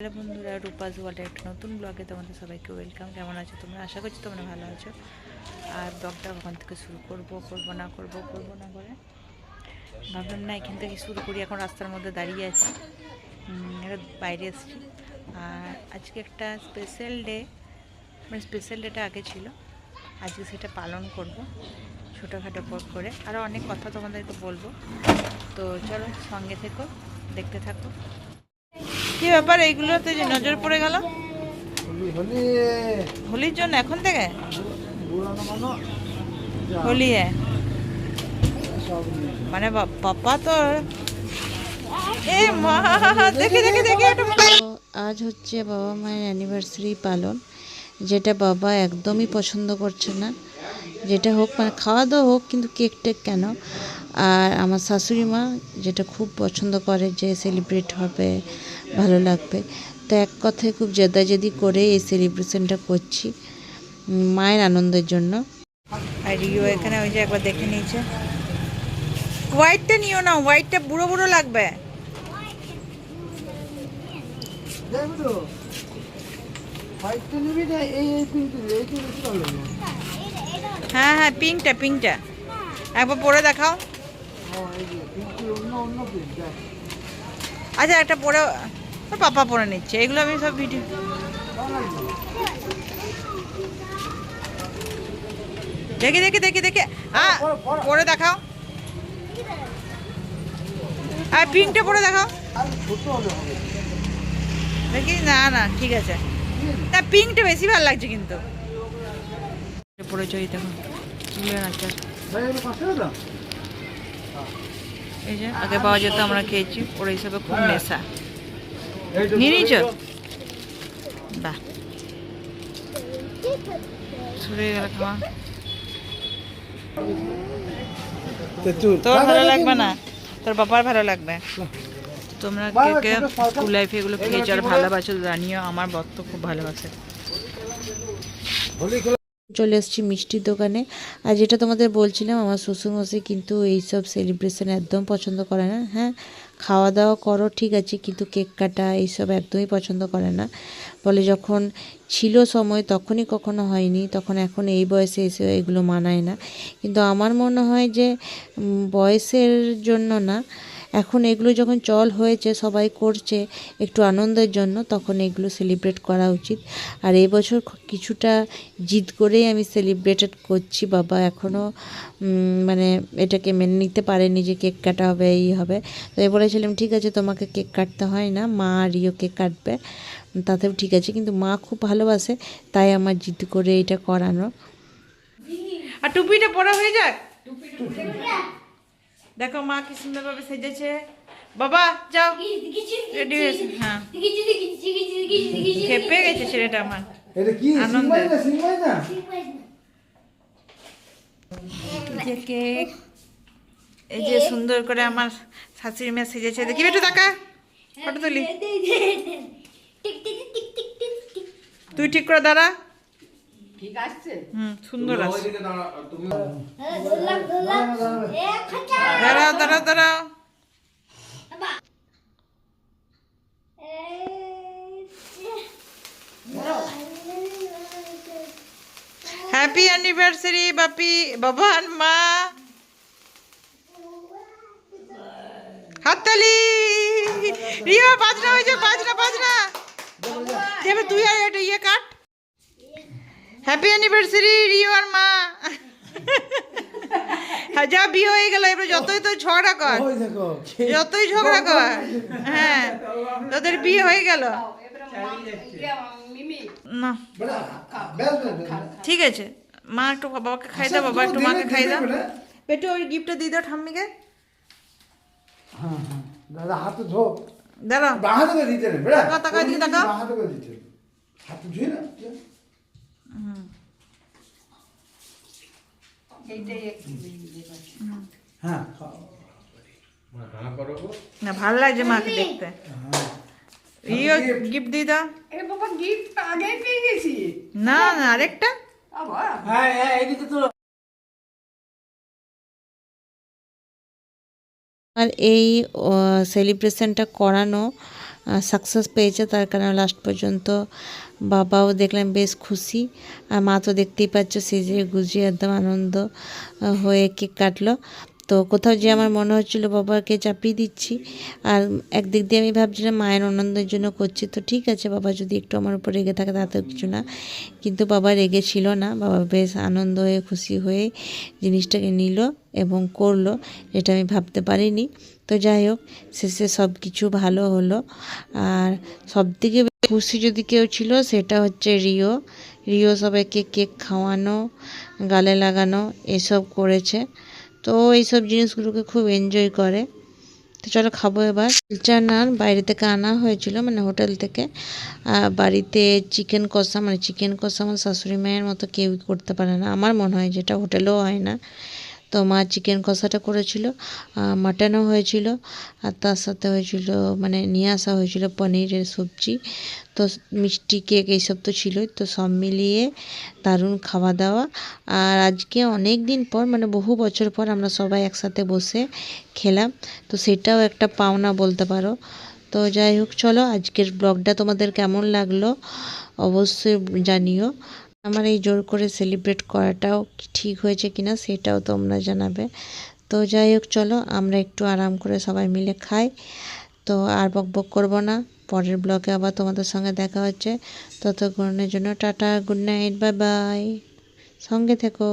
Hello বন্ধুরা রূপাজ ওয়ার্ল্ডের একটা নতুন ব্লগে তোমাদের সবাইকে ওয়েলকাম কেমন আছো তোমরা? আশা করছি তোমরা ভালো আছো। আর ব্লগটা ওখান থেকে শুরু করব করব না করব করব না করে? ভাবলাম না, এখান থেকে শুরু করি। এখন রাস্তার মধ্যে দাঁড়িয়ে আছি। বাইরে এসেছি। আর আজকে একটা স্পেশাল ডে মানে স্পেশাল ডেটা আগে ছিল। আজকে সেটা পালন করব, ছোটোখাটো করে। আরও অনেক কথা তোমাদেরকে বলব। তো চলো সঙ্গে থেকো, দেখতে থাকো। কি ব্যাপার এইগুলোতে যে নজর পড়ে গেল? হোলি হোলি। হোলির জন্য এখন থেকে? মানো হোলি হ্যাঁ মানে পাপা তো এ মা দেখে দেখে দেখে তো আজ হচ্ছে বাবা মায়ের অ্যানিভার্সারি পালন যেটা বাবা একদমই পছন্দ করছে না। যেটা হোক মানে খাওয়া দাওয়া হোক কিন্তু কেক টেক কেন? আর আমার শাশুড়ি মা যেটা খুব পছন্দ করে যে সেলিব্রেট হবে ভালো লাগবে। তো এক কথায় খুব জেদাজেদি করে এই সেলিব্রেশনটা করছি মায়ের আনন্দের জন্য। আর রিও এখানে ওই যে একবার দেখে নিয়েছে। হোয়াইটটা নিও না হোয়াইটটা বুড়ো বুড়ো লাগবে। হ্যাঁ হ্যাঁ পিঙ্কটা পিঙ্কটা একবার পরে দেখাও। আচ্ছা একটা পরে পাপা পরে নিচ্ছে। এগুলো আমি সব ভিডিও দেখি দেখি দেখি দেখি। আ, পরে দেখাও। আর পিঙ্কটা পরে দেখাও। দেখি, না না, ঠিক আছে। না, পিঙ্কটা বেশি ভালো লাগছে কিন্তু। পরে ওই দেখো ভাই এগুলো পাঁচ টাকা দাম এই যে আগে পাওয়া যেত আমরা খেয়েছি ওর হিসাবে খুব নেশা। নিয়ে নিয়েছো? বাহ। গেল খাওয়া তোর ভালো লাগবে না? তোর বাবার ভালো লাগবে? তোমরা কে কে স্কুল লাইফে এগুলো খেয়েছো আর ভালোবাসো জানিও আমার বর তো খুব ভালোবাসে। চলে এসেছি মিষ্টির দোকানে। আর যেটা তোমাদের বলছিলাম, আমার শ্বশুরমশাই কিন্তু এইসব সেলিব্রেশন একদম পছন্দ করে না। হ্যাঁ খাওয়া দাওয়া করো, ঠিক আছে, কিন্তু কেক কাটা এইসব একদমই পছন্দ করে না। বলে যখন ছিল সময়, তখনই কখনো হয়নি, তখন এখন এই বয়সে এসে এগুলো মানায় না। কিন্তু আমার মনে হয় যে বয়সের জন্য না এখন এগুলো যখন চল হয়েছে সবাই করছে একটু আনন্দের জন্য তখন এগুলো সেলিব্রেট করা উচিত। আর এই বছর কিছুটা জিদ করেই আমি সেলিব্রেটেড করছি বাবা এখনও মানে এটাকে মেনে নিতে পারেনি যে কেক কাটা হবে এই হবে। তো আমি বলেছিলাম ঠিক আছে তোমাকে কেক কাটতে হয় না মা আর ইও কেক কাটবে তাতেও ঠিক আছে। কিন্তু মা খুব ভালোবাসে তাই আমার জিদ করে এটা করানো। আর টুপিটা পরা হয়ে যাক দেখো মা কি সুন্দরভাবে সেজেছে। বাবা যাও। রেডি হয়েছে হ্যাঁ। খেপে গেছে ছেলেটা আমার। কেক এই যে সুন্দর করে আমার শাশুড়ি মেয়ে সেজেছে। দেখি একটু টাকা ফটো তুলি। তুই ঠিক করে দাঁড়া। হুম সুন্দর আছে। দাঁড়াও দাঁড়াও দাঁড়াও হ্যাপি অ্যানিভার্সারি বাপি বাবান মা। হাততালি। রিয়া বাজনা হয়েছে বাজনা বাজনা। তুই আর এটা ইয়ে কাট। হ্যাপি অ্যানিভার্সারি রিও আর মা। হ্যাঁ যা বিয়ে হয়ে গেল এবার যতই তো ঝগড়া কর যতই ঝগড়া কর হ্যাঁ তোদের বিয়ে হয়ে গেল। না। ঠিক আছে মা একটু বাবাকে খাই দাও বাবা একটু মাকে খাই দাও। বেটু ওই গিফটটা দিয়ে দাও ঠাম্মিকে। হ্যাঁ হ্যাঁ দাদা হাতে ধো দাঁড়াও বাঁ হাতে দিতে। বাঁ হাতে দিতে হাত ধুয়ে না হ্যাঁ না ভালো লাগছে মাকে দেখতে। হ্যাঁ। ইও গিফট দিয়ে দাও। এ বাবা গিফট আগেই পেয়ে গেছি। না না আরেকটা? আবার হ্যাঁ হ্যাঁ তো। আর এই সেলিব্রেশনটা করানো সাকসেস পেয়েছে তার কারণে লাস্ট পর্যন্ত বাবাও দেখলাম বেশ খুশি আর মা তো দেখতেই পাচ্ছ যে গুজিয়ে একদম আনন্দ হয়ে কেক কাটলো। তো কোথাও যে আমার মনে হচ্ছিল, বাবাকে চাপিয়ে দিচ্ছি। আর একদিক দিয়ে আমি ভাবছিলাম মায়ের আনন্দের জন্য করছি। তো ঠিক আছে, বাবা যদি একটু আমার উপর রেগে থাকে তাতেও কিছু না। কিন্তু বাবা রেগে ছিল না। বাবা বেশ আনন্দ হয়ে, খুশি হয়ে জিনিসটাকে নিল এবং করল, যেটা আমি ভাবতে পারিনি। তো যাই হোক, শেষে সব কিছু ভালো হলো। আর সব থেকে খুশি যদি কেউ ছিল, সেটা হচ্ছে রিও। রিও সবাইকে কেক খাওয়ানো, গালে লাগানো, এসব করেছে। তো এই এইসব জিনিসগুলোকে খুব এনজয় করে। তো চলো খাব এবার। নান বাইরে থেকে আনা হয়েছিল মানে হোটেল থেকে। বাড়িতে চিকেন কষা মানে চিকেন কষা আমার শাশুড়ি মায়ের মতো কেউই করতে পারে না। আমার মনে হয় যেটা হোটেলেও হয় না। তো মা চিকেন কষাটা করেছিল মাটনও হয়েছিল, আর তার সাথে হয়েছিল মানে নিয়ে আসা হয়েছিল পনিরের সবজি। তো মিষ্টি কেক এইসব তো ছিলই, তো সব মিলিয়ে দারুণ খাওয়া দাওয়া। আর আজকে অনেক দিন পর মানে বহু বছর পর আমরা সবাই একসাথে বসে খেলাম, তো সেটাও একটা পাওনা বলতে পারো। তো যাই হোক, চলো আজকের ব্লগটা তোমাদের কেমন লাগল অবশ্যই জানিও। আমার এই জোর করে সেলিব্রেট করাটাও ঠিক হয়েছে কিনা সেটাও তোমরা জানাবে। তো যাই হোক, চলো আমরা একটু আরাম করে সবাই মিলে খাই। তো আর বক বক করব না। পরের ব্লগে আবার তোমাদের সঙ্গে দেখা হচ্ছে। ততক্ষণের জন্য tata good night bye bye সঙ্গে থেকো।